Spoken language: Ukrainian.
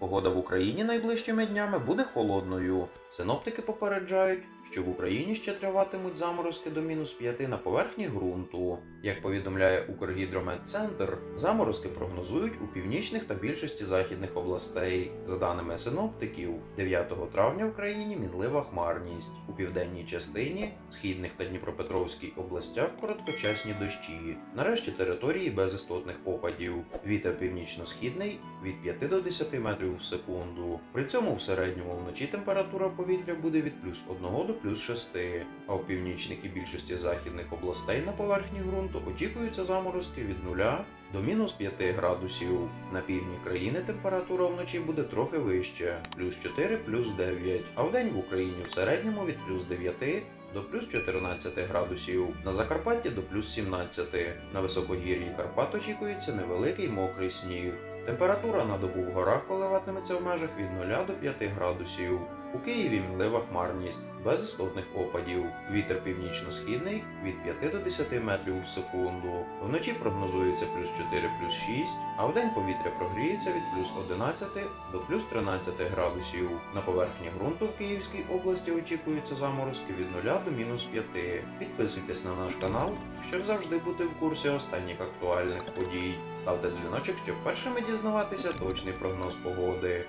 Погода в Україні найближчими днями буде холодною. Синоптики попереджають, що в Україні ще триватимуть заморозки до мінус 5 на поверхні ґрунту. Як повідомляє Укргідрометцентр, заморозки прогнозують у північних та більшості західних областей. За даними синоптиків, 9 травня в країні мінлива хмарність. У південній частині, східних та Дніпропетровській областях короткочасні дощі. Нарешті території без істотних опадів. Вітер північно-східний від 5 до 10 метрів в секунду. При цьому в середньому вночі температура повітря буде від плюс 1 до плюс 6, а в північних і більшості західних областей на поверхні ґрунту очікуються заморозки від 0 до мінус 5 градусів. На півдні країни температура вночі буде трохи вища, плюс 4, плюс 9, а вдень в Україні в середньому від плюс 9 до плюс 14 градусів, на Закарпатті до плюс 17, на високогір'ї Карпат очікується невеликий мокрий сніг. Температура на добу в горах коливатиметься в межах від 0 до 5 градусів. У Києві мінлива хмарність, без істотних опадів. Вітер північно-східний від 5 до 10 метрів в секунду. Вночі прогнозується плюс 4 плюс 6, а вдень повітря прогріється від плюс 11 до плюс 13 градусів. На поверхні ґрунту в Київській області очікуються заморозки від 0 до мінус 5. Підписуйтесь на наш канал, щоб завжди бути в курсі останніх актуальних подій. Ставте дзвіночок, щоб першими дізнаватися точний прогноз погоди.